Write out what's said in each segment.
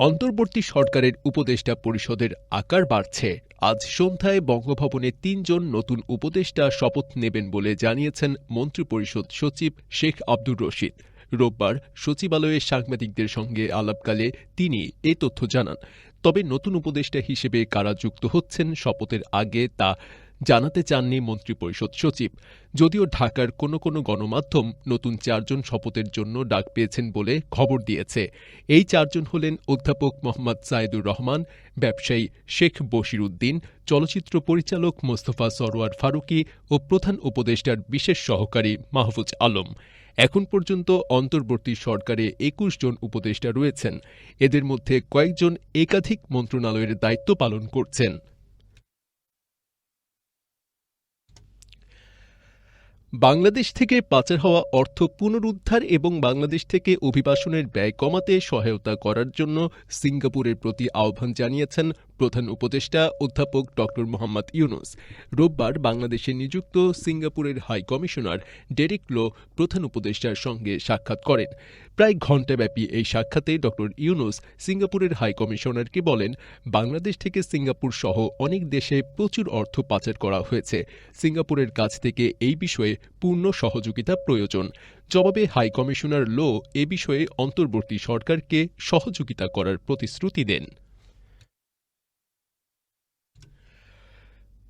অন্তর্বর্তী সরকারের উপদেষ্টা পরিষদের আকার বাড়ছে। আজ সন্ধ্যায় বঙ্গভবনে তিনজন নতুন উপদেষ্টা শপথ নেবেন বলে জানিয়েছেন মন্ত্রিপরিষদ সচিব শেখ আব্দুর রশিদ। রোববার সচিবালয়ে সাংবাদিকদের সঙ্গে আলাপকালে তিনি এ তথ্য জানান। তবে নতুন উপদেষ্টা হিসেবে কারা যুক্ত হচ্ছেন শপথের আগে তা জানাতে চাননি মন্ত্রিপরিষদ সচিব। যদিও ঢাকার কোনো কোনো গণমাধ্যম নতুন চারজন শপথের জন্য ডাক পেয়েছেন বলে খবর দিয়েছে। এই চারজন হলেন অধ্যাপক মোহাম্মদ সাইদুর রহমান, ব্যবসায়ী শেখ বশির উদ্দিন চলচ্চিত্র পরিচালক মোস্তফা সরোয়ার ফারুকী ও প্রধান উপদেষ্টার বিশেষ সহকারী মাহফুজ আলম। এখন পর্যন্ত অন্তর্বর্তী সরকারে একুশ জন উপদেষ্টা রয়েছেন। এদের মধ্যে কয়েকজন একাধিক মন্ত্রণালয়ের দায়িত্ব পালন করছেন। বাংলাদেশ থেকে পাচার হওয়া অর্থ পুনরুদ্ধার এবং বাংলাদেশ থেকে অভিবাসনের ব্যয় কমাতে সহায়তা করার জন্য সিঙ্গাপুরের প্রতি আহ্বান জানিয়েছেন প্রধান উপদেষ্টা, অধ্যাপক ড মোহাম্মদ ইউনুস। রোববার বাংলাদেশে নিযুক্ত সিঙ্গাপুরের হাই কমিশনার ডেরিক লো প্রধান উপদেষ্টার সঙ্গে সাক্ষাৎ করেন। প্রায় ঘণ্টাব্যাপী এই সাক্ষাতে ড ইউনুস সিঙ্গাপুরের হাই কমিশনারকে বলেন, বাংলাদেশ থেকে সিঙ্গাপুর সহ অনেক দেশে প্রচুর অর্থ পাচার করা হয়েছে। সিঙ্গাপুরের কাছ থেকে এই বিষয়ে পূর্ণ সহযোগিতা প্রয়োজন। জবাবে হাই কমিশনার লো এ বিষয়ে অন্তর্বর্তী সরকারকে সহযোগিতা করার প্রতিশ্রুতি দেন।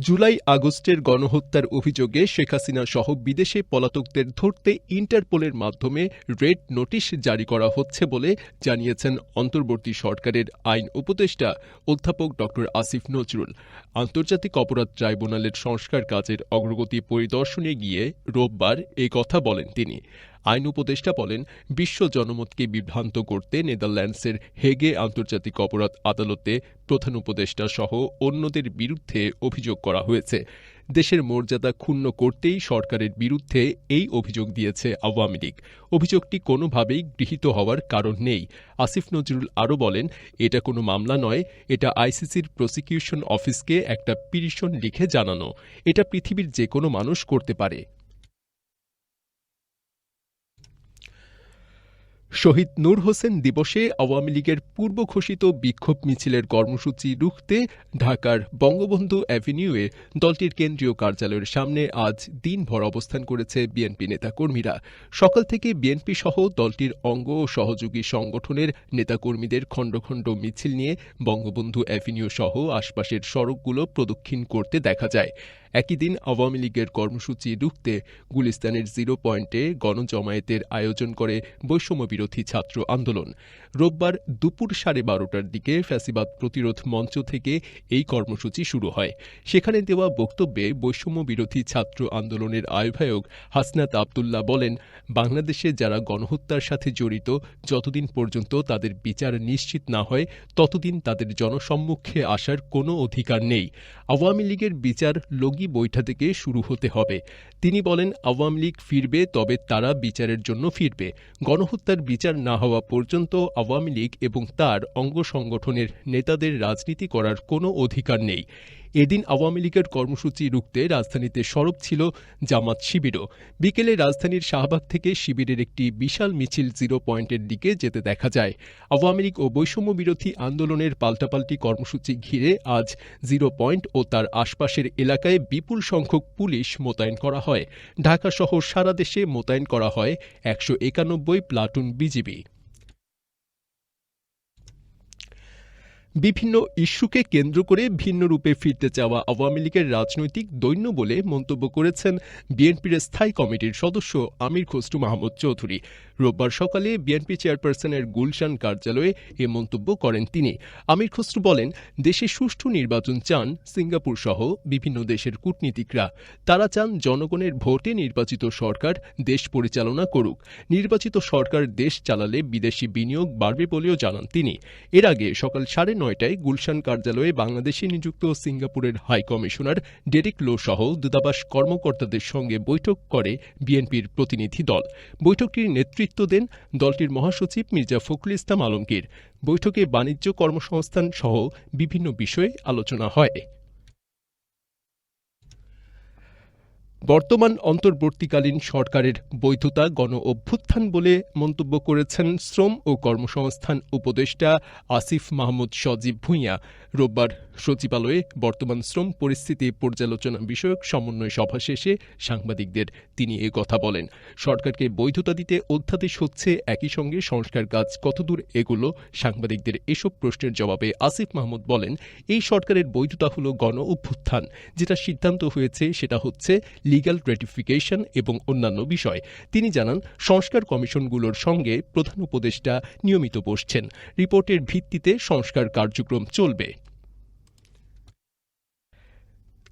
জুলাই আগস্টের গণহত্যার অভিযোগে শেখ হাসিনা সহ বিদেশে পলাতকদের ধরতে ইন্টারপোলের মাধ্যমে রেড নোটিশ জারি করা হচ্ছে বলে জানিয়েছেন অন্তর্বর্তী সরকারের আইন উপদেষ্টা অধ্যাপক ড আসিফ নজরুল। আন্তর্জাতিক অপরাধ ট্রাইব্যুনালের সংস্কার কাজের অগ্রগতি পরিদর্শনে গিয়ে রোববার এ কথা বলেন তিনি। আইন উপদেষ্টা বলেন, বিশ্ব জনমতকে বিভ্রান্ত করতে নেদারল্যান্ডসের হেগে আন্তর্জাতিক অপরাধ আদালতে প্রধান উপদেষ্টা সহ অন্যদের বিরুদ্ধে অভিযোগ করা হয়েছে। দেশের মর্যাদা ক্ষুণ্ণ করতেই সরকারের বিরুদ্ধে এই অভিযোগ দিয়েছে আওয়ামী লীগ। অভিযোগটি কোনোভাবেই গৃহীত হওয়ার কারণ নেই। আসিফ নজরুল আরও বলেন, এটা কোনো মামলা নয়, এটা আইসিসির প্রসিকিউশন অফিসকে একটা পিটিশন লিখে জানানো। এটা পৃথিবীর যে কোনো মানুষ করতে পারে। শহীদ নূর হোসেন দিবসে আওয়ামী লীগের পূর্ব ঘোষিত বিক্ষোভ মিছিলের কর্মসূচি রুখতে ঢাকার বঙ্গবন্ধু অ্যাভিনিউয়ে দলটির কেন্দ্রীয় কার্যালয়ের সামনে আজ দিনভর অবস্থান করেছে বিএনপি নেতাকর্মীরা। সকাল থেকে বিএনপি সহ দলটির অঙ্গ ও সহযোগী সংগঠনের নেতাকর্মীদের খণ্ড খণ্ড মিছিল নিয়ে বঙ্গবন্ধু অ্যাভিনিউ সহ আশপাশের সড়কগুলো প্রদক্ষিণ করতে দেখা যায়। একই দিন আওয়ামী লীগের কর্মসূচি রুখতে গুলিস্তানের জিরো পয়েন্টে গণজমায়েতের আয়োজন করে বৈষম্য বিরোধী ছাত্র আন্দোলন। রোববার দুপুর সাড়ে বারোটার দিকে ফ্যাসিবাদ প্রতিরোধ মঞ্চ থেকে এই কর্মসূচি শুরু হয়। সেখানে দেওয়া বক্তব্যে বৈষম্য বিরোধী ছাত্র আন্দোলনের আহ্বায়ক হাসনাত আবদুল্লাহ বলেন, বাংলাদেশে যারা গণহত্যার সাথে জড়িত, যতদিন পর্যন্ত তাদের বিচার নিশ্চিত না হয়, ততদিন তাদের জনসম্মুখে আসার কোনো অধিকার নেই। আওয়ামী লীগের বিচার লগি বৈঠা থেকে শুরু হতে হবে। তিনি বলেন, আওয়ামী লীগ ফিরবে, তবে তারা বিচারের জন্য ফিরবে। গণহত্যার বিচার না হওয়া পর্যন্ত আওয়ামী লীগ এবং তার অঙ্গ সংগঠনের নেতাদের রাজনীতি করার কোনো অধিকার নেই। এদিন আওয়ামী লীগের কর্মসূচি রুখতে রাজধানীতে সরব ছিল জামাত শিবিরও। বিকেলে রাজধানীর শাহবাগ থেকে শিবিরের একটি বিশাল মিছিল জিরো পয়েন্টের দিকে যেতে দেখা যায়। আওয়ামী লীগ ও বৈষম্য বিরোধী আন্দোলনের পাল্টাপাল্টি কর্মসূচি ঘিরে আজ জিরো পয়েন্ট ও তার আশপাশের এলাকায় বিপুল সংখ্যক পুলিশ মোতায়েন করা হয়। ঢাকা সহ সারা দেশে মোতায়েন করা হয় একশো একানব্বই প্লাটুন বিজিবি। বিভিন্ন ইস্যুকে কেন্দ্র করে ভিন্ন রূপে ফিরতে চাওয়া আওয়ামী লীগের রাজনৈতিক দৈন্য বলে মন্তব্য করেছেন বিএনপির স্থায়ী কমিটির সদস্য আমির খসরু মাহমুদ চৌধুরী। রোববার সকালে বিএনপি চেয়ারপারসনের গুলশান কার্যালয়ে এ মন্তব্য করেন তিনি। আমির খসরু বলেন, দেশে সুষ্ঠু নির্বাচন চান সিঙ্গাপুর সহ বিভিন্ন দেশের কূটনীতিকরা। তারা চান জনগণের ভোটে নির্বাচিত সরকার দেশ পরিচালনা করুক। নির্বাচিত সরকার দেশ চালালে বিদেশি বিনিয়োগ বাড়বে বলেও জানান তিনি। এর আগে সকাল সাড়ে নয়টায় গুলশান কার্যালয়ে বাংলাদেশে নিযুক্ত সিঙ্গাপুরের হাই কমিশনার ডেরিক লো সহ দূতাবাস কর্মকর্তাদের সঙ্গে বৈঠক করে বিএনপির প্রতিনিধি দল। বৈঠকটির নেতৃত্ব দেন দলটির মহাসচিব মির্জা ফখরুল ইসলাম আলমগীর। বৈঠকে বাণিজ্য কর্মসংস্থান সহ বিভিন্ন বিষয়ে আলোচনা হয়। বর্তমান অন্তর্বর্তীকালীন সরকারের বৈধতা গণ অভ্যুত্থান বলে মন্তব্য করেছেন শ্রম ও কর্মসংস্থান উপদেষ্টা আসিফ মাহমুদ সজীব ভূঁইয়া। রোববার সচিবালয়ে বর্তমান শ্রম পরিস্থিতি পর্যালোচনা বিষয়ক সমন্বয় সভা শেষে সাংবাদিকদের তিনি এ কথা বলেন। সরকারকে বৈধতা দিতে অধ্যাদেশ হচ্ছে একই সঙ্গে সংস্কার কাজ কতদূর এগুলো সাংবাদিকদের এসব প্রশ্নের জবাবে আসিফ মাহমুদ বলেন, এই সরকারের বৈধতা হল গণ অভ্যুত্থান। যেটা সিদ্ধান্ত হয়েছে সেটা হচ্ছে লিগ্যাল রেটিফিকেশন এবং অন্যান্য বিষয়। তিনি জানান, সংস্কার কমিশনগুলোর সঙ্গে প্রধান উপদেষ্টা নিয়মিত বসছেন। রিপোর্টের ভিত্তিতে সংস্কার কার্যক্রম চলবে।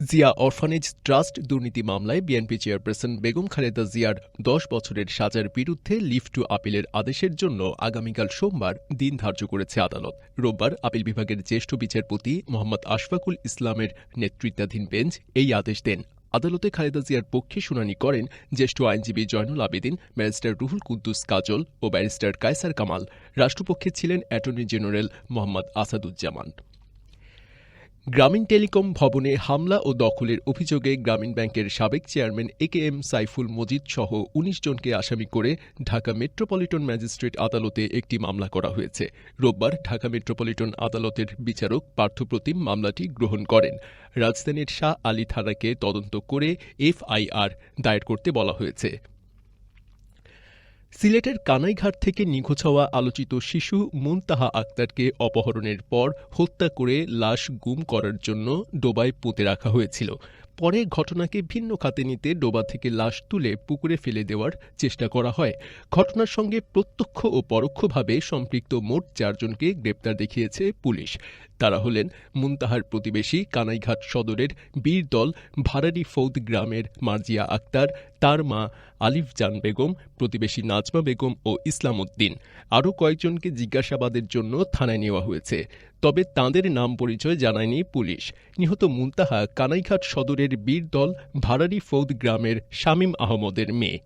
জিয়া অরফানেজ ট্রাস্ট দুর্নীতি মামলায় বিএনপি চেয়ারপারসন বেগম খালেদা জিয়ার দশ বছরের সাজার বিরুদ্ধে লিফট টু আপিলের আদেশের জন্য আগামীকাল সোমবার দিন ধার্য করেছে আদালত। রোববার আপিল বিভাগের জ্যেষ্ঠ বিচারপতি মোহাম্মদ আশফাকুল ইসলামের নেতৃত্বাধীন বেঞ্চ এই আদেশ দেন। আদালতে খালেদা জিয়ার পক্ষে শুনানি করেন জ্যেষ্ঠ আইনজীবী জয়নুল আবেদিন, ব্যারিস্টার রুহুল কুদ্দুস কাজল ও ব্যারিস্টার কায়সার কামাল। রাষ্ট্রপক্ষে ছিলেন অ্যাটর্নি জেনারেল মোহাম্মদ আসাদুজ্জামান। গ্রামীণ টেলিকম ভবনে হামলা ও দখলের অভিযোগে গ্রামীণ ব্যাংকের সাবেক chairman A K M Saiful Majid সহ উনিশ জনকে আসামি করে ঢাকা মেট্রোপলিটন ম্যাজিস্ট্রেট আদালতে একটি মামলা করা হয়েছে। রোববার ঢাকা মেট্রোপলিটন আদালতের বিচারক পার্থপ্রতিম মামলাটি গ্রহণ করেন। রাজধানীর শাহ আলী থানাকে তদন্ত করে এফআইআর দায়ের করতে বলা হয়েছে। সিলেটের কানাইঘাট থেকে নিখোঁজ হওয়া আলোচিত শিশু মুনতাহা আক্তারকে অপহরণের পর হত্যা করে লাশ গুম করার জন্য ডোবায় পুঁতে রাখা হয়েছিল। পরে ঘটনাকে ভিন্ন খাতে নিতে ডোবা থেকে লাশ তুলে পুকুরে ফেলে দেওয়ার চেষ্টা করা হয়। ঘটনার সঙ্গে প্রত্যক্ষ ও পরোক্ষভাবে সম্পৃক্ত মোট চারজনকে গ্রেপ্তার দেখিয়েছে পুলিশ। তারা হলেন মুনতাহার প্রতিবেশী কানাইঘাট সদরের বীরদল ভারারি ফৌদ গ্রামের মার্জিয়া আক্তার, তার মা আলিফ জান বেগম, প্রতিবেশী নাজমা বেগম ও ইসলাম উদ্দিন আরও কয়েকজনকে জিজ্ঞাসাবাদের জন্য থানায় নেওয়া হয়েছে। তবে তাঁদের নাম পরিচয় জানায়নি পুলিশ। নিহত মুনতাহা কানাইঘাট সদরের বীরদল ভারারি ফৌদ গ্রামের শামীম আহমদের মেয়ে।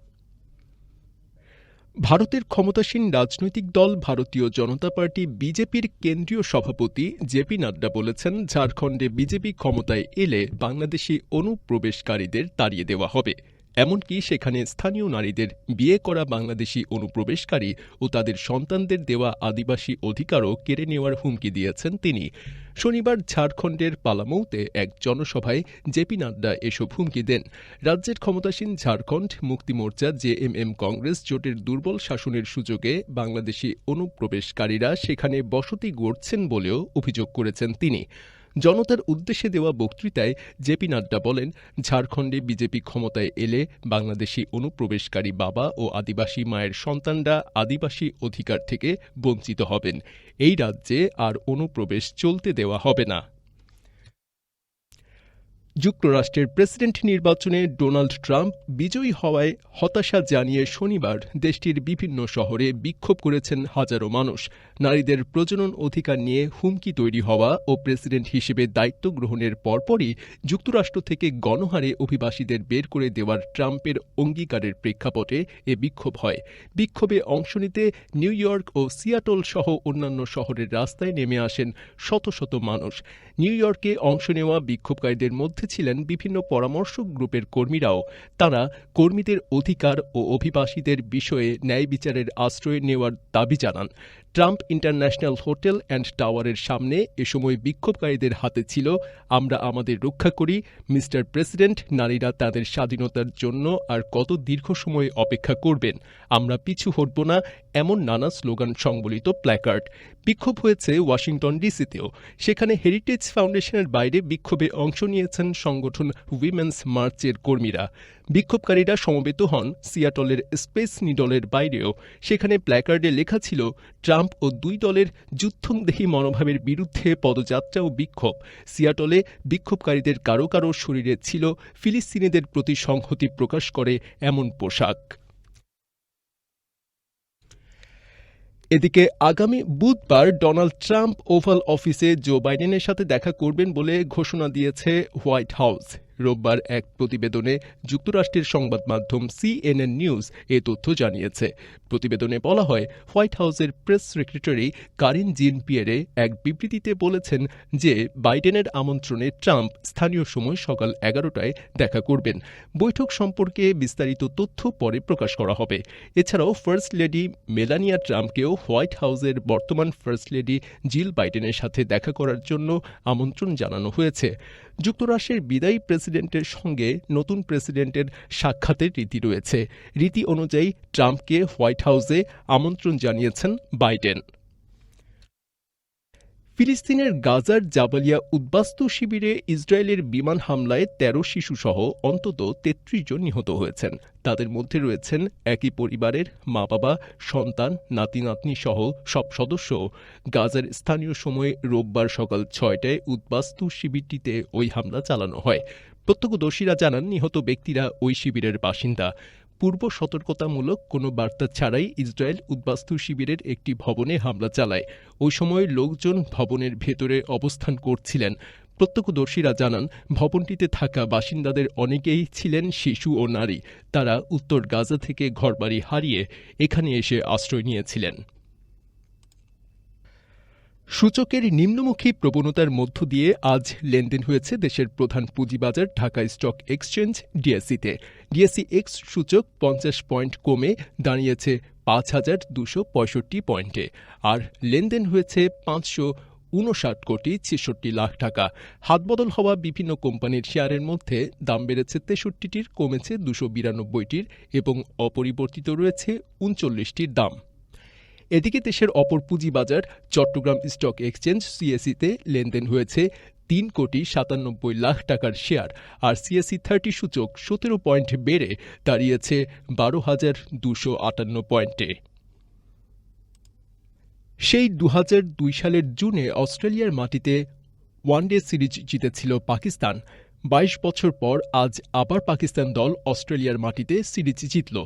ভারতের ক্ষমতাসীন রাজনৈতিক দল ভারতীয় জনতা পার্টি বিজেপির কেন্দ্রীয় সভাপতি জেপি নাড্ডা বলেছেন, ঝাড়খণ্ডে বিজেপি ক্ষমতায় এলে বাংলাদেশি অনুপ্রবেশকারীদের তাড়িয়ে দেওয়া হবে। এমনকি সেখানে স্থানীয় নারীদের বিয়ে করা বাংলাদেশি অনুপ্রবেশকারী ও তাদের সন্তানদের দেওয়া আদিবাসী অধিকারও কেড়ে নেওয়ার হুমকি দিয়েছেন তিনি। শনিবার ঝাড়খণ্ডের পালামৌতে এক জনসভায় জেপি নাড্ডা এসব হুমকি দেন। রাজ্যের ক্ষমতাসীন ঝাড়খণ্ড মুক্তি মোর্চা জেএমএম কংগ্রেস জোটের দুর্বল শাসনের সুযোগে বাংলাদেশি অনুপ্রবেশকারীরা সেখানে বসতি গড়ছেন বলেও অভিযোগ করেছেন তিনি। জনতার উদ্দেশ্যে দেওয়া বক্তৃতায় জেপি নাড্ডা বলেন, ঝাড়খণ্ডে বিজেপি ক্ষমতায় এলে বাংলাদেশি অনুপ্রবেশকারী বাবা ও আদিবাসী মায়ের সন্তানরা আদিবাসী অধিকার থেকে বঞ্চিত হবেন। এই রাজ্যে আর অনুপ্রবেশ চলতে দেওয়া হবে না। যুক্তরাষ্ট্রের প্রেসিডেন্ট নির্বাচনে ডোনাল্ড ট্রাম্প বিজয়ী হওয়ায় হতাশা জানিয়ে শনিবার দেশটির বিভিন্ন শহরে বিক্ষোভ করেছেন হাজারো মানুষ। নারীদের প্রজনন অধিকার নিয়ে হুমকি তৈরি হওয়া ও প্রেসিডেন্ট হিসেবে দায়িত্ব গ্রহণের পরপরই যুক্তরাষ্ট্র থেকে গণহারে অভিবাসীদের বের করে দেওয়ার ট্রাম্পের অঙ্গীকারের প্রেক্ষাপটে এ বিক্ষোভ হয়। বিক্ষোভে অংশ নিতে নিউ ইয়র্ক ও সিয়াটল সহ অন্যান্য শহরের রাস্তায় নেমে আসেন শত শত মানুষ। নিউ ইয়র্কে অংশ নেওয়া বিক্ষোভকারীদের মধ্যে ছিলেন বিভিন্ন পরামর্শক গ্রুপের কর্মীরাও। তারা কর্মীদের অধিকার ও অভিবাসীদের বিষয়ে ন্যায় বিচারের আশ্রয় নেওয়ার দাবি জানান। ট্রাম্প ইন্টারন্যাশনাল হোটেল অ্যান্ড টাওয়ারের সামনে এ সময় বিক্ষোভকারীদের হাতে ছিল, আমরা আমাদের রক্ষা করি, মিস্টার প্রেসিডেন্ট, নারীরা তাদের স্বাধীনতার জন্য আর কত দীর্ঘ সময় অপেক্ষা করবেন, আমরা পিছু হটব না, এমন নানা স্লোগান সংবলিত প্ল্যাকার্ড। বিক্ষোভ হয়েছে ওয়াশিংটন ডিসিতেও। সেখানে হেরিটেজ ফাউন্ডেশনের বাইরে বিক্ষোভে অংশ নিয়েছেন সংগঠন উইমেন্স মার্চের কর্মীরা। বিক্ষোভকারীরা সমবেত হন সিয়াটলের স্পেস নিডলের বাইরেও। সেখানে প্ল্যাকার্ডে লেখা ছিল, ট্রাম্প ও দুই দলের যুদ্ধংদেহী মনোভাবের বিরুদ্ধে পদযাত্রা ও বিক্ষোভ। সিয়াটলে বিক্ষোভকারীদের কারও কারও শরীরে ছিল, ফিলিস্তিনিদের প্রতি সংহতি প্রকাশ করে এমন পোশাক। এদিকে আগামী বুধবার ডোনাল্ড ট্রাম্প ওভাল অফিসে জো বাইডেনের সাথে দেখা করবেন বলে ঘোষণা দিয়েছে হোয়াইট হাউস। রোববার এক প্রতিবেদনে যুক্তরাষ্ট্রের সংবাদ মাধ্যম সিএনএন নিউজ এ তথ্য জানিয়েছে। প্রতিবেদনে বলা হয়, হোয়াইট হাউসের press secretary Karine Jean Pierre এক বিবৃতিতে বলেছেন যে, বাইডেনের আমন্ত্রণে ট্রাম্প স্থানীয় সময় সকাল এগারোটায় দেখা করবেন। বৈঠক সম্পর্কে বিস্তারিত তথ্য পরে প্রকাশ করা হবে। এছাড়াও, ফার্স্ট লেডি মেলানিয়া ট্রাম্পকেও হোয়াইট হাউসের বর্তমান ফার্স্ট লেডি জিল বাইডেনের সাথে দেখা করার জন্য আমন্ত্রণ জানানো হয়েছে। যুক্তরাষ্ট্রের বিদায়ী প্রেসিডেন্টের সঙ্গে নতুন প্রেসিডেন্টের সাক্ষাতের রীতি রয়েছে। রীতি অনুযায়ী ট্রাম্পকে হোয়াইট হাউসে আমন্ত্রণ জানিয়েছেন বাইডেন। ফিলিস্তিনের গাজার জাবালিয়া উদ্বাস্তু শিবিরে ইসরায়েলের বিমান হামলায় তেরো শিশুসহ অন্তত তেত্রিশ জন নিহত হয়েছেন। তাদের মধ্যে রয়েছেন একই পরিবারের মা বাবা সন্তান নাতি নাতনি সহ সব সদস্য। গাজার স্থানীয় সময়ে রোববার সকাল ছয়টায় উদ্বাস্তু শিবিরটিতে ওই হামলা চালানো হয়। প্রত্যক্ষদর্শীরা জানান, নিহত ব্যক্তিরা ওই শিবিরের বাসিন্দা। পূর্ব সতর্কতামূলক কোনো বার্তা ছাড়াই ইসরায়েল উদ্বাস্তু শিবিরের একটি ভবনে হামলা চালায়। ওই সময় লোকজন ভবনের ভেতরে অবস্থান করছিলেন। প্রত্যক্ষদর্শীরা জানান, ভবনটিতে থাকা বাসিন্দাদের অনেকেই ছিলেন শিশু ও নারী। তারা উত্তর গাজা থেকে ঘরবাড়ি হারিয়ে এখানে এসে আশ্রয় নিয়েছিলেন। সূচকের নিম্নমুখী প্রবণতার মধ্য দিয়ে আজ লেনদেন হয়েছে দেশের প্রধান পুঁজিবাজার ঢাকা স্টক এক্সচেঞ্জ ডিএসসিতে ডিএসসি এক্স সূচক পঞ্চাশ পয়েন্ট কমে দাঁড়িয়েছে পাঁচ হাজার দুশো পঁয়ষট্টি পয়েন্টে আর লেনদেন হয়েছে পাঁচশো উনষাট কোটি ছেষট্টি লাখ টাকা। হাতবদল হওয়া বিভিন্ন কোম্পানির শেয়ারের মধ্যে দাম বেড়েছে তেষট্টিটির, কমেছে দুশো বিরানব্বইটির এবং অপরিবর্তিত রয়েছে উনচল্লিশটির দাম। এদিকে দেশের অপর পুঁজিবাজার চট্টগ্রাম স্টক এক্সচেঞ্জ সিএসিতে লেনদেন হয়েছে তিন কোটি সাতানব্বই লাখ টাকার শেয়ার, আর সিএসি থার্টি সূচক সতেরো পয়েন্ট বেড়ে দাঁড়িয়েছে বারো হাজার দুশো আটান্ন পয়েন্টে। সেই দু দুই সালের জুনে অস্ট্রেলিয়ার মাটিতে ওয়ানডে সিরিজ জিতেছিল পাকিস্তান। বাইশ বছর পর আজ আবার পাকিস্তান দল অস্ট্রেলিয়ার মাটিতে সিরিজ জিতল।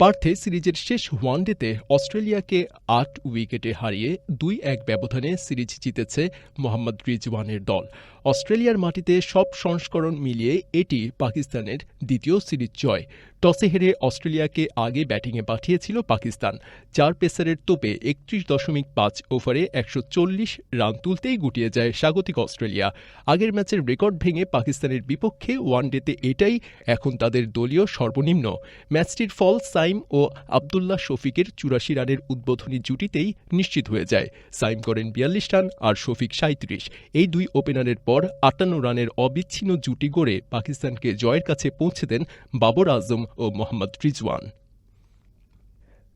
পার্থে সিরিজের শেষ ওয়ানডেতে অস্ট্রেলিয়াকে আট উইকেটে হারিয়ে দুই এক ব্যবধানে সিরিজ জিতেছে মোহাম্মদ রিজওয়ানের দল। অস্ট্রেলিয়ার মাটিতে সব সংস্করণ মিলিয়ে এটি পাকিস্তানের দ্বিতীয় সিরিজ জয়। টসে হেরে অস্ট্রেলিয়াকে আগে ব্যাটিংয়ে পাঠিয়েছিল পাকিস্তান। চার পেসারের তোপে একত্রিশ দশমিক পাঁচ ওভারে একশো চল্লিশ রান তুলতেই গুটিয়ে যায় স্বাগতিক অস্ট্রেলিয়া। আগের ম্যাচের রেকর্ড ভেঙে পাকিস্তানের বিপক্ষে ওয়ানডেতে এটাই এখন তাদের দলীয় সর্বনিম্ন। ম্যাচটির ফল সাইম ও আবদুল্লাহ শফিকের চুরাশি রানের উদ্বোধনী জুটিতেই নিশ্চিত হয়ে যায়। সাইম করেন বিয়াল্লিশ রান আর শফিক সাঁত্রিশ এই দুই ওপেনারের পর আটান্ন রানের অবিচ্ছিন্ন জুটি গড়ে পাকিস্তানকে জয়ের কাছে পৌঁছে দেন বাবর আজম ও মোহাম্মদ রিজওয়ান।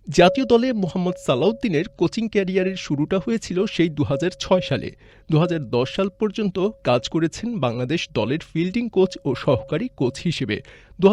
জাতীয় দলে মোহাম্মদ সালাউদ্দিনের কোচিং ক্যারিয়ারের শুরুটা হয়েছিল সেই দু হাজার ছয় সালে। দু হাজার দশ সাল পর্যন্ত কাজ করেছেন বাংলাদেশ দলের ফিল্ডিং কোচ ও সহকারী কোচ হিসেবে। দু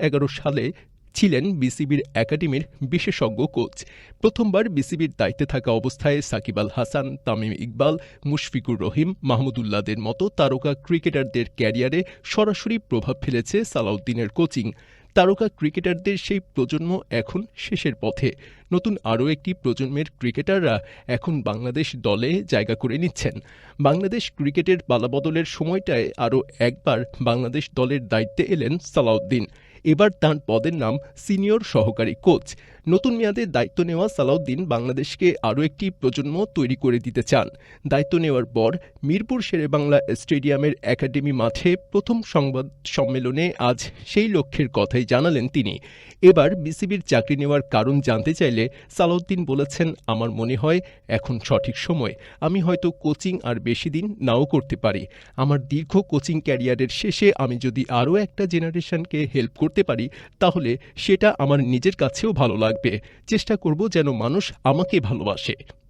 এগারো সালে ছিলেন বিসিবির একাডেমির বিশেষজ্ঞ কোচ। প্রথমবার বিসিবির দায়িত্বে থাকা অবস্থায় সাকিব আল হাসান, তামিম ইকবাল, মুশফিকুর রহিম, মাহমুদুল্লাদের মতো তারকা ক্রিকেটারদের ক্যারিয়ারে সরাসরি প্রভাব ফেলেছে সালাউদ্দিনের কোচিং। তারকা ক্রিকেটারদের সেই প্রজন্ম এখন শেষের পথে। নতুন আরও একটি প্রজন্মের ক্রিকেটাররা এখন বাংলাদেশ দলে জায়গা করে নিচ্ছেন। বাংলাদেশ ক্রিকেটের পালাবদলের সময়টায় আরও একবার বাংলাদেশ দলের দায়িত্বে এলেন সালাউদ্দিন। এবার তাঁর পদের নাম সিনিয়র সহকারী কোচ নতুন মেয়াদে দায়িত্ব নেওয়া সালাউদ্দিন বাংলাদেশকে আরও একটি প্রজন্ম তৈরি করে দিতে চান। দায়িত্ব নেওয়ার পর মিরপুর শেরেবাংলা স্টেডিয়ামের একাডেমি মাঠে প্রথম সংবাদ সম্মেলনে আজ সেই লক্ষ্যের কথাই জানালেন তিনি। এবার বিসিবির চাকরি নেওয়ার কারণ জানতে চাইলে সালাউদ্দিন বলেছেন, আমার মনে হয় এখন সঠিক সময়। আমি হয়তো কোচিং আর বেশি দিন নাও করতে পারি। আমার দীর্ঘ কোচিং ক্যারিয়ারের শেষে আমি যদি আরও একটা জেনারেশনকে হেল্প করতে পারি, তাহলে সেটা আমার নিজের কাছেও ভালো লাগবে। চেষ্টা করব যেন মানুষ আমাকে ভালোবাসে।